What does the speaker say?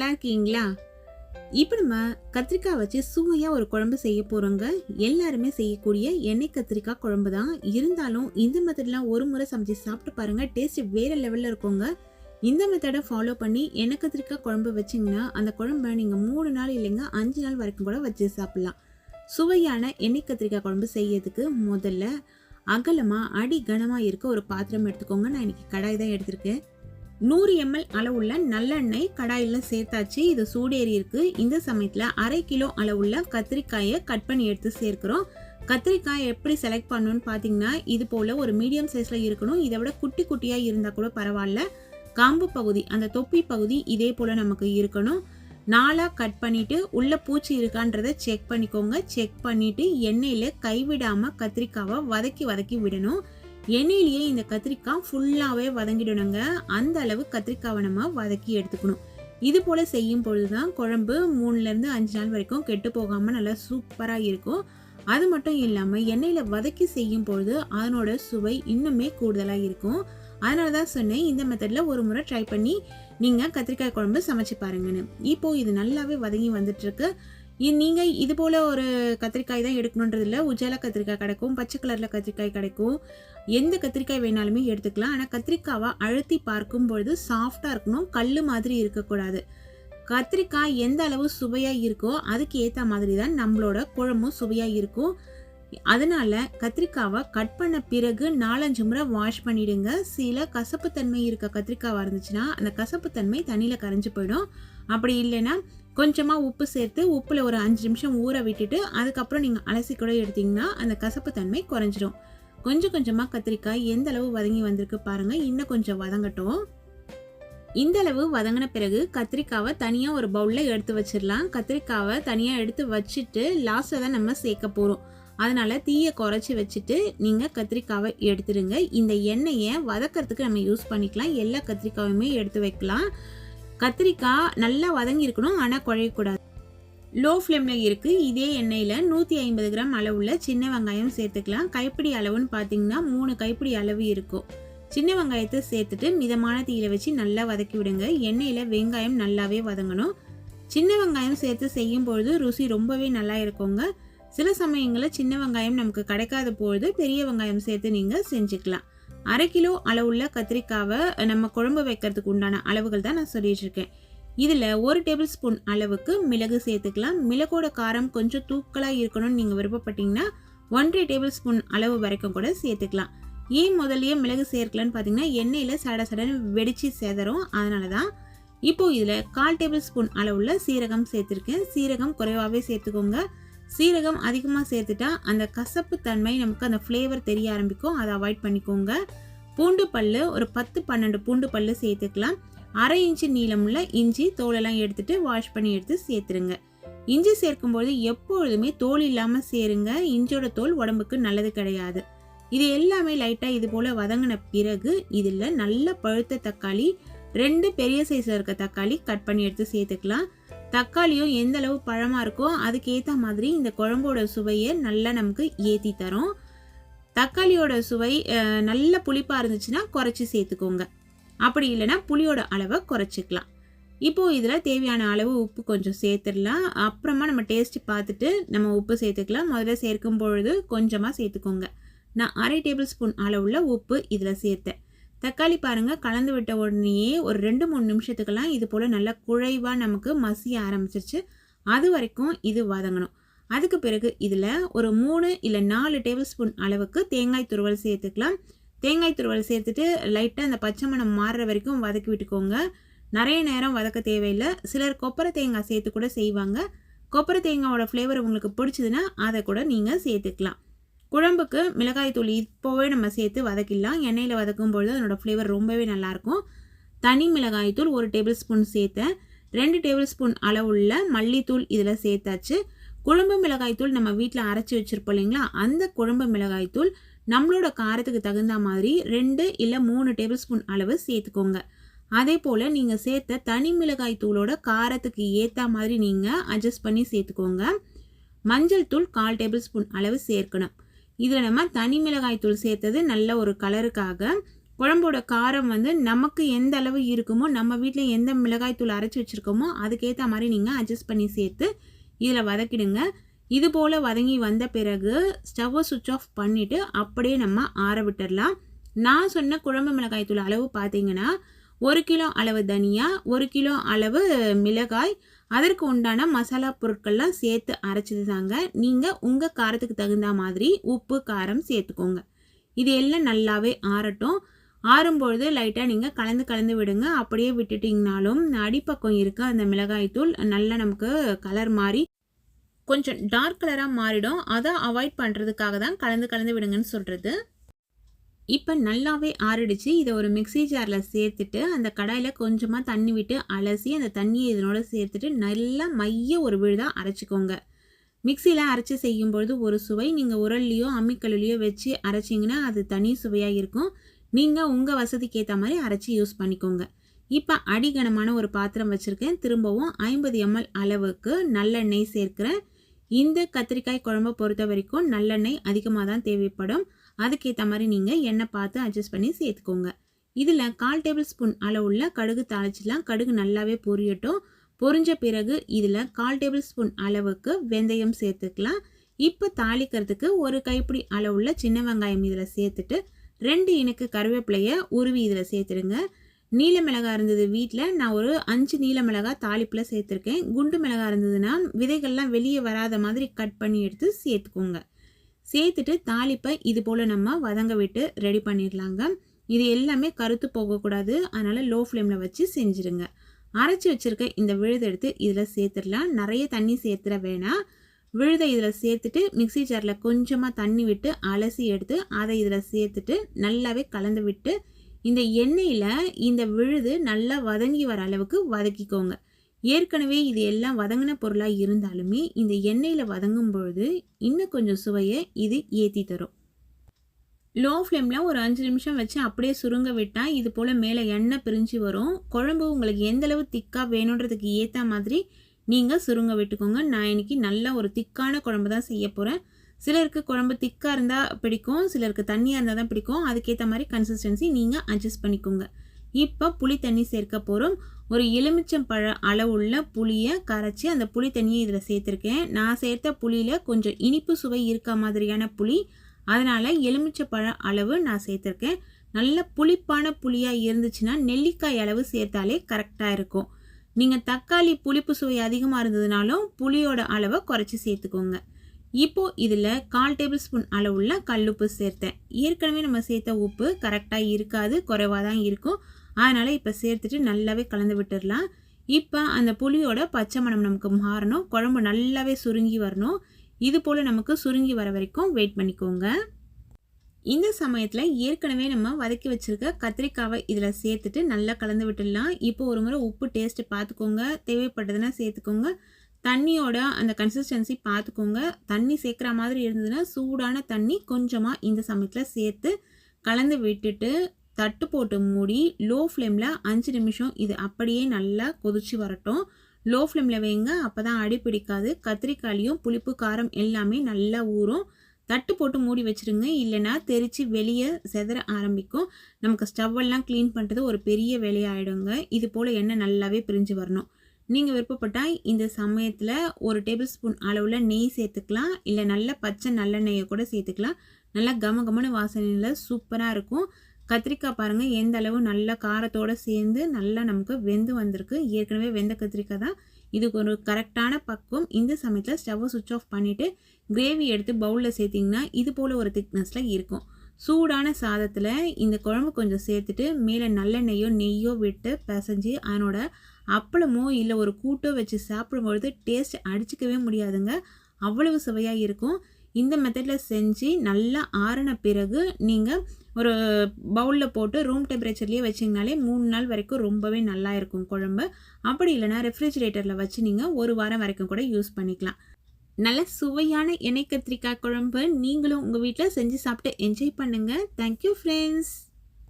நல்லா இருக்கீங்களா? இப்போ நம்ம கத்திரிக்காய் வச்சு சுவையாக ஒரு குழம்பு செய்ய போகிறோங்க எல்லாருமே செய்யக்கூடிய எண்ணெய் கத்திரிக்காய் குழம்பு தான் இருந்தாலும் இந்த மெத்தட்லாம் ஒரு முறை சமைச்சு சாப்பிட்டு பாருங்கள் டேஸ்ட் வேற லெவலில் இருக்குங்க. இந்த மெத்தடை ஃபாலோ பண்ணி எண்ணெய் கத்திரிக்காய் குழம்பு வச்சிங்கன்னா அந்த குழம்பை நீங்கள் மூணு நாள் இல்லைங்க அஞ்சு நாள் வரைக்கும் கூட வச்சு சாப்பிட்லாம். சுவையான எண்ணெய் கத்திரிக்காய் குழம்பு செய்யறதுக்கு முதல்ல அகலமாக அடி கனமாக இருக்க ஒரு பாத்திரம் எடுத்துக்கோங்க. நான் இன்றைக்கி கடாய் தான் எடுத்திருக்கேன். நூறு எம்எல் அளவுள்ள நல்லெண்ணெய் கடாயில் சேர்த்தாச்சு. இது சூடேறி இருக்கு இந்த சமயத்தில் அரை கிலோ அளவுள்ள கத்திரிக்காயை கட் பண்ணி எடுத்து சேர்க்கிறோம். கத்திரிக்காய் எப்படி செலக்ட் பண்ணணும்னு பார்த்தீங்கன்னா இது போல் ஒரு மீடியம் சைஸில் இருக்கணும். இதை விட குட்டி குட்டியாக இருந்தால் கூட பரவாயில்ல. காம்பு பகுதி அந்த தொப்பி பகுதி இதே போல் நமக்கு இருக்கணும். நாலாக கட் பண்ணிவிட்டு உள்ளே பூச்சி இருக்கான்றதை செக் பண்ணிக்கோங்க. செக் பண்ணிவிட்டு எண்ணெயில் கைவிடாமல் கத்திரிக்காவை வதக்கி வதக்கி விடணும். எண்ணெயிலேயே இந்த கத்திரிக்காய் ஃபுல்லாகவே வதங்கிடணுங்க. அந்த அளவு கத்திரிக்காவை நம்ம வதக்கி எடுத்துக்கணும். இது போல் செய்யும் பொழுது தான் குழம்பு மூணுலேருந்து அஞ்சு நாள் வரைக்கும் கெட்டு போகாமல் நல்லா சூப்பராக இருக்கும். அது மட்டும் இல்லாமல் எண்ணெயில் வதக்கி செய்யும் பொழுது அதனோட சுவை இன்னுமே கூடுதலாக இருக்கும். அதனால தான் சொன்னேன் இந்த மெத்தடில் ஒரு முறை ட்ரை பண்ணி நீங்கள் கத்திரிக்காய் குழம்பு சமைச்சு பாருங்கன்னு. இப்போது இது நல்லாவே வதங்கி வந்துட்டுருக்கு நீங்கள் இது போல் ஒரு கத்திரிக்காய் தான் எடுக்கணுன்றது இல்லை. உஜாலா கத்திரிக்காய் கிடைக்கும் பச்சை கலரில் கத்திரிக்காய் கிடைக்கும். எந்த கத்திரிக்காய் வேணாலுமே எடுத்துக்கலாம். ஆனால் கத்திரிக்காவை அழுத்தி பார்க்கும் பொழுது சாஃப்டாக இருக்கணும். கல் மாதிரி இருக்கக்கூடாது. கத்திரிக்காய் எந்த அளவு சுவையாக இருக்கோ அதுக்கு ஏற்ற மாதிரி தான் நம்மளோட குழம்பும் சுவையாக இருக்கும். அதனால கத்திரிக்காவை கட் பண்ண பிறகு நாலஞ்சு முறை வாஷ் பண்ணிவிடுங்க சில கசப்புத்தன்மை இருக்க கத்திரிக்காவாக இருந்துச்சுன்னா அந்த கசப்புத்தன்மை தண்ணியில் கரைஞ்சு போயிடும். அப்படி இல்லைன்னா கொஞ்சமாக உப்பு சேர்த்து உப்பில் ஒரு அஞ்சு நிமிஷம் ஊற விட்டுட்டு அதுக்கப்புறம் நீங்கள் அலசி கூட எடுத்தீங்கன்னா அந்த கசப்புத்தன்மை குறைஞ்சிடும் கொஞ்சம் கொஞ்சமாக கத்திரிக்காய் எந்த அளவு வதங்கி வந்திருக்கு பாருங்கள் இன்னும் கொஞ்சம் வதங்கட்டும். இந்த அளவு வதங்கின பிறகு கத்திரிக்காவை தனியாக ஒரு பவுலில் எடுத்து வச்சிடலாம். கத்திரிக்காவை தனியாக எடுத்து வச்சுட்டு லாஸ்ட்டில் தான் நம்ம சேர்க்க போகிறோம் அதனால் தீயை குறைச்சி வச்சுட்டு நீங்கள் கத்திரிக்காவை எடுத்துடுங்க. இந்த எண்ணெயை வதக்கிறதுக்கு நம்ம யூஸ் பண்ணிக்கலாம். எல்லா கத்திரிக்காயுமே எடுத்து வைக்கலாம். கத்திரிக்காய் நல்லா வதங்கி இருக்கணும் ஆனால் குழையக்கூடாது. லோ ஃப்ளேமில் இருக்குது இதே எண்ணெயில் நூற்றி ஐம்பது கிராம் அளவுள்ள சின்ன வெங்காயம் சேர்த்துக்கலாம். கைப்பிடி அளவுன்னு பார்த்தீங்கன்னா மூணு கைப்பிடி அளவு இருக்கும். சின்ன வெங்காயத்தை சேர்த்துட்டு மிதமான தீயில வச்சு நல்லா வதக்கி விடுங்க. எண்ணெயில் வெங்காயம் நல்லாவே வதங்கணும். சின்ன வெங்காயம் சேர்த்து செய்யும் பொழுது ருசி ரொம்பவே நல்லா இருக்குங்க. சில சமயங்களில் சின்ன வெங்காயம் நமக்கு கிடைக்காத பொழுது பெரிய வெங்காயம் சேர்த்து நீங்கள் செஞ்சுக்கலாம். அரை கிலோ அளவுள்ள கத்திரிக்காவை நம்ம குழம்பு வைக்கிறதுக்கு உண்டான அளவுகள் தான் நான் சொல்லிட்டு இருக்கேன். இதில் ஒரு டேபிள் ஸ்பூன் அளவுக்கு மிளகு சேர்த்துக்கலாம். மிளகோட காரம் கொஞ்சம் தூக்கலாக இருக்கணும்னு நீங்கள் விருப்பப்பட்டீங்கன்னா ஒன்றரை டேபிள் ஸ்பூன் அளவு வரைக்கும் கூட சேர்த்துக்கலாம். ஏன் முதல்லையே மிளகு சேர்க்கலன்னு பார்த்தீங்கன்னா எண்ணெயில் சட சடன்னு வெடித்து சேதரும் அதனால தான் இப்போது இதில் கால் டேபிள் ஸ்பூன் அளவுள்ள சீரகம் சேர்த்துருக்கேன். சீரகம் குறைவாகவே சேர்த்துக்கோங்க. சீரகம் அதிகமாக சேர்த்துட்டா அந்த கசப்பு தன்மை நமக்கு அந்த ஃப்ளேவர் தெரிய ஆரம்பிக்கும். அதை அவாய்ட் பண்ணிக்கோங்க. பூண்டு பல் ஒரு பத்து பன்னெண்டு பூண்டு பல்லு சேர்த்துக்கலாம். அரை இன்ச்சு நீளமுள்ள இஞ்சி தோலெல்லாம் எடுத்துட்டு வாஷ் பண்ணி எடுத்து சேர்த்துருங்க. இஞ்சி சேர்க்கும்போது எப்பொழுதுமே தோல் இல்லாமல் சேருங்க. இஞ்சியோட தோல் உடம்புக்கு நல்லது கிடையாது. இது எல்லாமே லைட்டாக இது போல் வதங்கின பிறகு இதில் நல்ல பழுத்த தக்காளி ரெண்டு பெரிய சைஸில் இருக்க தக்காளி கட் பண்ணி எடுத்து சேர்த்துக்கலாம். தக்காளியும் எந்த அளவு பழமாக இருக்கோ அதுக்கேற்ற மாதிரி இந்த குழம்போட சுவையை நல்லா நமக்கு ஏற்றி தரும். தக்காளியோட சுவை நல்ல புளிப்பாக இருந்துச்சுன்னா குறைச்சி சேர்த்துக்கோங்க. அப்படி இல்லைன்னா புளியோட அளவை குறைச்சிக்கலாம். இப்போது இதில் தேவையான அளவு உப்பு கொஞ்சம் சேர்த்துடலாம். அப்புறமா நம்ம டேஸ்ட் பார்த்துட்டு நம்ம உப்பு சேர்த்துக்கலாம். முதல்ல சேர்க்கும் பொழுது கொஞ்சமாக சேர்த்துக்கோங்க. நான் அரை டேபிள் ஸ்பூன் அளவுள்ள உப்பு இதில் சேர்த்தேன். தக்காளி பாருங்கள் கலந்து விட்ட உடனேயே ஒரு ரெண்டு மூணு நிமிஷத்துக்கெல்லாம் இது போல் நல்லா குழைவாக நமக்கு மசிய ஆரம்பிச்சிருச்சு. அது வரைக்கும் இது வதங்கணும். அதுக்கு பிறகு இதில் ஒரு மூணு இல்லை நாலு டேபிள் ஸ்பூன் அளவுக்கு தேங்காய் துருவல் சேர்த்துக்கலாம். தேங்காய் துருவல் சேர்த்துட்டு லைட்டாக அந்த பச்சை மணம் மாறுற வரைக்கும் வதக்கி விட்டுக்கோங்க. நிறைய நேரம் வதக்க தேவையில்லை. சிலர் கொப்பரை தேங்காய் சேர்த்து கூட செய்வாங்க. கொப்பரை தேங்காயோட ஃப்ளேவர் உங்களுக்கு பிடிச்சதுன்னா அதை கூட நீங்கள் சேர்த்துக்கலாம். குழம்புக்கு மிளகாய் தூள் இப்போவே நம்ம சேர்த்து வதக்கிடலாம். எண்ணெயில் வதக்கும் பொழுது அதனோட ஃப்ளேவர் ரொம்பவே நல்லாயிருக்கும். தனி மிளகாய் தூள் ஒரு டேபிள் ஸ்பூன் சேர்த்தேன். ரெண்டு டேபிள் ஸ்பூன் அளவுள்ள மல்லித்தூள் இதில் சேர்த்தாச்சு. குழம்பு மிளகாய் தூள் நம்ம வீட்டில் அரைச்சி வச்சுருப்போம் இல்லைங்களா? அந்த குழம்பு மிளகாய்த்தூள் நம்மளோட காரத்துக்கு தகுந்த மாதிரி ரெண்டு இல்லை மூணு டேபிள் ஸ்பூன் அளவு சேர்த்துக்கோங்க. அதே போல் நீங்கள் சேர்த்த தனி மிளகாய் தூளோட காரத்துக்கு ஏற்ற மாதிரி நீங்கள் அட்ஜஸ்ட் பண்ணி சேர்த்துக்கோங்க. மஞ்சள் தூள் கால் டேபிள் ஸ்பூன் அளவு சேர்க்கணும். இதில் நம்ம தனி மிளகாய் தூள் சேர்த்தது நல்ல ஒரு கலருக்காக குழம்போட காரம் வந்து நமக்கு எந்த அளவு இருக்குமோ நம்ம வீட்டில் எந்த மிளகாய் தூள் அரைச்சி வச்சுருக்கோமோ அதுக்கேற்ற மாதிரி நீங்கள் அட்ஜஸ்ட் பண்ணி சேர்த்து இதில் வதக்கிடுங்க. இது போல் வதங்கி வந்த பிறகு ஸ்டவ்வை சுவிட்ச் ஆஃப் பண்ணிவிட்டு அப்படியே நம்ம ஆற விட்டுடலாம் நான் சொன்ன குழம்பு மிளகாய் தூள் அளவு பார்த்தீங்கன்னா ஒரு கிலோ அளவு தனியா ஒரு கிலோ அளவு மிளகாய் அதற்கு உண்டான மசாலா பொருட்கள்லாம் சேர்த்து அரைச்சது தாங்க நீங்கள் உங்கள் காரத்துக்கு தகுந்த மாதிரி உப்பு காரம் சேர்த்துக்கோங்க. இது எல்லாம் நல்லாவே ஆறட்டும். ஆறும்பொழுது லைட்டாக நீங்கள் கலந்து கலந்து விடுங்க. அப்படியே விட்டுட்டிங்கனாலும் அடிப்பக்கம் இருக்க அந்த மிளகாய்த்தூள் நல்லா நமக்கு கலர் மாறி கொஞ்சம் டார்க் கலராக மாறிடும். அதை அவாய்ட் பண்ணுறதுக்காக தான் கலந்து கலந்து விடுங்கன்னு சொல்கிறது இப்போ நல்லாவே ஆறிடுச்சு. இதை ஒரு மிக்சி ஜாரில் சேர்த்துட்டு அந்த கடாயில் கொஞ்சமாக தண்ணி விட்டு அலசி அந்த தண்ணியை இதனோட சேர்த்துட்டு நல்லா மைய ஒரு விழுதாக அரைச்சிக்கோங்க. மிக்சியில் அரைச்சி செய்யும்பொழுது ஒரு சுவை நீங்கள் உரல்லையோ அம்மிக்கல்லையோ வச்சு அரைச்சிங்கன்னா அது தனி சுவையாக இருக்கும். நீங்கள் உங்கள் வசதிக்கு ஏற்ற மாதிரி அரைச்சி யூஸ் பண்ணிக்கோங்க. இப்போ அடிகனமான ஒரு பாத்திரம் வச்சுருக்கேன். திரும்பவும் ஐம்பது எம்எல் அளவுக்கு நல்லெண்ணெய் சேர்க்குறேன். இந்த கத்திரிக்காய் குழம்பை பொறுத்த வரைக்கும் நல்லெண்ணெய் அதிகமாக தான் தேவைப்படும். அதுக்கேற்ற மாதிரி நீங்கள் எண்ணெய் பார்த்து அட்ஜஸ்ட் பண்ணி சேர்த்துக்கோங்க. இதில் கால் டேபிள் ஸ்பூன் அளவுள்ள கடுகு தாளிச்சிடலாம். கடுகு நல்லாவே பொரியட்டும். பொரிஞ்ச பிறகு இதில் கால் டேபிள் ஸ்பூன் அளவுக்கு வெந்தயம் சேர்த்துக்கலாம். இப்போ தாளிக்கிறதுக்கு ஒரு கைப்பிடி அளவுள்ள சின்ன வெங்காயம் இதில் சேர்த்துட்டு ரெண்டு இனக்கு கருவேப்பிலையை உருவி இதில் சேர்த்துடுங்க. நீல மிளகாய் இருந்தது வீட்டில் நான் ஒரு அஞ்சு நீல மிளகாய் தாளிப்பில் சேர்த்துருக்கேன். குண்டு மிளகா இருந்ததுன்னா விதைகள்லாம் வெளியே வராத மாதிரி கட் பண்ணி எடுத்து சேர்த்துக்கோங்க. சேர்த்துட்டு தாளிப்பை இது போல் நம்ம வதங்க விட்டு ரெடி பண்ணிடலாங்க. இது எல்லாமே கருத்து போகக்கூடாது. அதனால் லோ ஃப்ளேமில் வச்சு செஞ்சுருங்க. அரைச்சி வச்சுருக்க இந்த விழுதை எடுத்து இதில் சேர்த்துடலாம். நிறைய தண்ணி சேர்த்துட வேணாம். விழுதை இதில் சேர்த்துட்டு மிக்சி ஜாரில் கொஞ்சமாக தண்ணி விட்டு அலசி எடுத்து அதை இதில் சேர்த்துட்டு நல்லாவே கலந்து விட்டு இந்த எண்ணெயில் இந்த விழுது நல்லா வதங்கி வர அளவுக்கு வதக்கிக்கோங்க. ஏற்கனவே இது எல்லாம் வதங்கின பொருளாக இருந்தாலுமே இந்த எண்ணெயில் வதங்கும் பொழுது இன்னும் கொஞ்சம் சுவையை இது ஏற்றி தரும். லோ ஃப்ளேமில் ஒரு அஞ்சு நிமிஷம் வச்சு அப்படியே சுருங்க விட்டால் இது போல் மேலே எண்ணெய் பிரிஞ்சு வரும். குழம்பு உங்களுக்கு எந்தளவு திக்காக வேணுன்றதுக்கு ஏற்ற மாதிரி நீங்கள் சுருங்க விட்டுக்கோங்க. நான் இன்றைக்கி நல்ல ஒரு திக்கான குழம்பு தான் செய்ய போகிறேன் சிலருக்கு குழம்பு திக்காக இருந்தால் பிடிக்கும் சிலருக்கு தண்ணியாக இருந்தால் தான் பிடிக்கும். அதுக்கேற்ற மாதிரி கன்சிஸ்டன்சி நீங்கள் அட்ஜஸ்ட் பண்ணிக்கோங்க. இப்போ புளி தண்ணி சேர்க்க போகிறோம் ஒரு எலுமிச்சம் பழ அளவுள்ள புளியை கரைச்சி அந்த புளி தண்ணியை இதில் சேர்த்துருக்கேன். நான் சேர்த்த புளியில் கொஞ்சம் இனிப்பு சுவை இருக்க மாதிரியான புளி. அதனால் எலுமிச்சப்பழ அளவு நான் சேர்த்துருக்கேன். நல்ல புளிப்பான புளியாக இருந்துச்சுன்னா நெல்லிக்காய் அளவு சேர்த்தாலே கரெக்டாக இருக்கும். நீங்கள் தக்காளி புளிப்பு சுவை அதிகமாக இருந்ததுனாலும் புளியோட அளவை குறைச்சி சேர்த்துக்கோங்க. இப்போது இதில் கால் டேபிள் ஸ்பூன் அளவுள்ள கல்லுப்பு சேர்த்தேன். ஏற்கனவே நம்ம சேர்த்த உப்பு கரெக்டாக இருக்காது குறைவாக தான் இருக்கும். அதனால் இப்போ சேர்த்துட்டு நல்லாவே கலந்து விட்டுடலாம். இப்போ அந்த புளியோட பச்சை மணம் நமக்கு மாறணும். குழம்பு நல்லாவே சுருங்கி வரணும். இது போல் நமக்கு சுருங்கி வர வரைக்கும் வெயிட் பண்ணிக்கோங்க. இந்த சமயத்தில் ஏற்கனவே நம்ம வதக்கி வச்சுருக்க கத்திரிக்காவை இதில் சேர்த்துட்டு நல்லா கலந்து விட்டுடலாம். இப்போ ஒரு முறை உப்பு டேஸ்ட்டு பார்த்துக்கோங்க தேவைப்பட்டதுன்னா சேர்த்துக்கோங்க. தண்ணியோட அந்த கன்சிஸ்டன்சி பார்த்துக்கோங்க தண்ணி சேர்க்குற மாதிரி இருந்ததுன்னா சூடான தண்ணி கொஞ்சமாக இந்த சமயத்தில் சேர்த்து கலந்து விட்டுட்டு தட்டு போட்டு மூடி லோ ஃப்ளேமில் அஞ்சு நிமிஷம் இது அப்படியே நல்லா கொதிச்சு வரட்டும். லோ ஃப்ளேமில் வைங்க அப்போ தான் அடி பிடிக்காது. கத்திரிக்காயும் புளிப்பு காரம் எல்லாமே நல்லா ஊறும். தட்டு போட்டு மூடி வச்சுருங்க இல்லைன்னா தெரித்து வெளியே செதற ஆரம்பிக்கும். நமக்கு ஸ்டவ்வெல்லாம் க்ளீன் பண்ணுறது ஒரு பெரிய வேலையாகிடுங்க இது போல் எண்ணெய் நல்லாவே பிரிஞ்சு வரணும். நீங்கள் விருப்பப்பட்டால் இந்த சமயத்தில் ஒரு டேபிள் ஸ்பூன் அளவில் நெய் சேர்த்துக்கலாம். இல்லை நல்ல பச்சை நல்லெண்ணெயை கூட சேர்த்துக்கலாம். நல்லா கம கமனு வாசனையில் சூப்பராக இருக்கும். கத்திரிக்காய் பாருங்கள் எந்த அளவு நல்ல காரத்தோடு சேர்ந்து நல்லா நமக்கு வெந்து வந்திருக்கு. ஏற்கனவே வெந்த கத்திரிக்காய் தான். இதுக்கு ஒரு கரெக்டான பக்குவம். இந்த சமயத்தில் ஸ்டவ்வை சுவிட்ச் ஆஃப் பண்ணிவிட்டு கிரேவி எடுத்து பவுலில் சேர்த்திங்கன்னா இது போல் ஒரு திக்னஸில் இருக்கும். சூடான சாதத்தில் இந்த குழம்பு கொஞ்சம் சேர்த்துட்டு மேலே நல்லெண்ணெய்யோ நெய்யோ விட்டு பிசைஞ்சு அதனோட அப்பளமோ இல்லை ஒரு கூட்டோ வச்சு சாப்பிடும்பொழுது டேஸ்ட் அடிச்சிக்கவே முடியாதுங்க. அவ்வளவு சுவையாக இருக்கும். இந்த மெத்தடில் செஞ்சு நல்லா ஆறின பிறகு நீங்கள் ஒரு பவுலில் போட்டு ரூம் டெம்பரேச்சர்லேயே வச்சிங்கனாலே மூணு நாள் வரைக்கும் ரொம்பவே நல்லா இருக்கும் குழம்பு. அப்படி இல்லைனா ரெஃப்ரிஜிரேட்டரில் வச்சு நீங்கள் ஒரு வாரம் வரைக்கும் கூட யூஸ் பண்ணிக்கலாம். நல்ல சுவையான எண்ணெய் கத்திரிக்காய் குழம்பு நீங்களும் உங்கள் வீட்டில் செஞ்சு சாப்பிட்டு என்ஜாய் பண்ணுங்கள் தேங்க்யூ ஃப்ரெண்ட்ஸ்